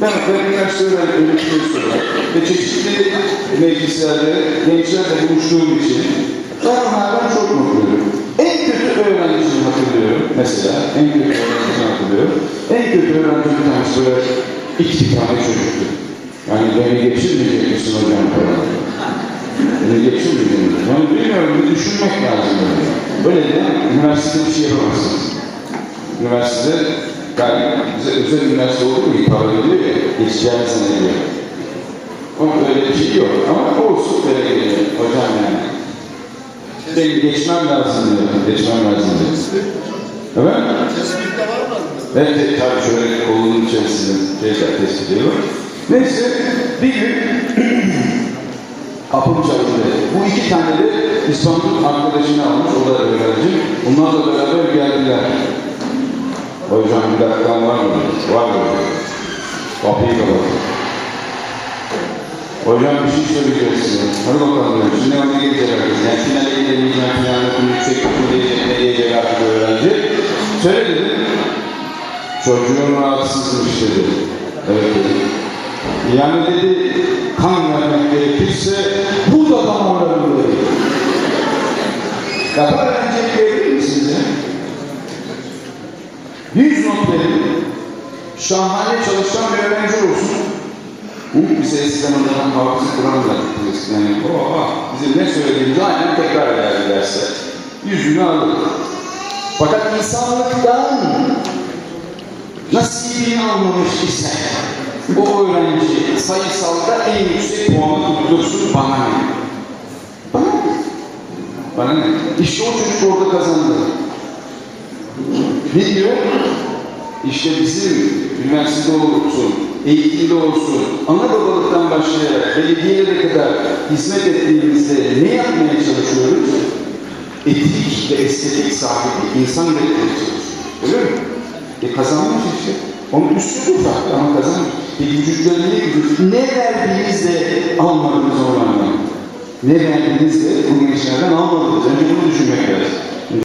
Ben, üniversite öğrencisi olarak ve çeşitli meclislerde gençlerle buluştuğum için ben onlardan çok mutluyum. En kötü öğrencisini hatırlıyorum mesela. En kötü öğrencisini hatırlıyorum. En kötü öğrenci bir tanesi böyle iki tane çocuktu. Yani beni geçirmeyecek misin hocam. Beni geçirmeyecek misin? Yani bilmiyorum, bir düşünmek lazım. Böyle de üniversitede bir şey yapamazsınız. Üniversitede yani bize özel üniversite oldu mu para ödüyor ya, geçeceğini zannediyor. Ama öyle bir şey yok. Ama olsun böyle geliyor hocam yani. Benim geçmem lazım diyor, geçmem lazım diyor. Evet? Tespitte var mı? Evet, tabii şöyle kolunun içerisinde şeyler tespit ediyor. Neyse, bir gün kapım çaldı. Bu iki tane de İstanbul arkadaşını almış, o da öğrenci. Onlarla beraber geldiler. Hocam bir dakikan var mı? Var mı? Kapıyı kapat. Hocam bir şey söyleyeceğiz size. Hadi bakalım. Şimdi ona gelecek herkes. Yani finale gidemeyeceğim, finalde bunu yüksek bir diyecek, ne diyecek artık öğrenci. Söyle dedim. Çocuğun rahatsızmış dedi. Evet dedi. Yani dedi kan vermek gerekirse burada damarlarım dedi. Ya bu 100 not verin. Şahane çalışan bir öğrenci olsun. Bu bize eskiden adamın hafızı Kur'an'ı da yani baba bizim ne söylediğimizi aynen tekrar ederdi derse. Yüzünü alır. Fakat insanlıktan nasibini almamış ise o öğrenci sayısalda en yüksek puanı tutursun bana ne? Bana ne? Bana ne? İşte o çocuk orada kazandı. Ne diyor? İşte bizim üniversitede olsun, eğitimde olsun, ana babalıktan başlayarak belediyelere kadar hizmet ettiğimizde ne yapmaya çalışıyoruz? Etik ve estetik sahibi insan üretmeye çalışıyoruz. Öyle mi? E kazanmış işte. Onun üstü bu ama kazanmış. E vücutları ne gücü? Ne verdiğinizle almadınız onlardan? Ne verdiğinizle bu gençlerden almadınız? Önce bunu düşünmek lazım.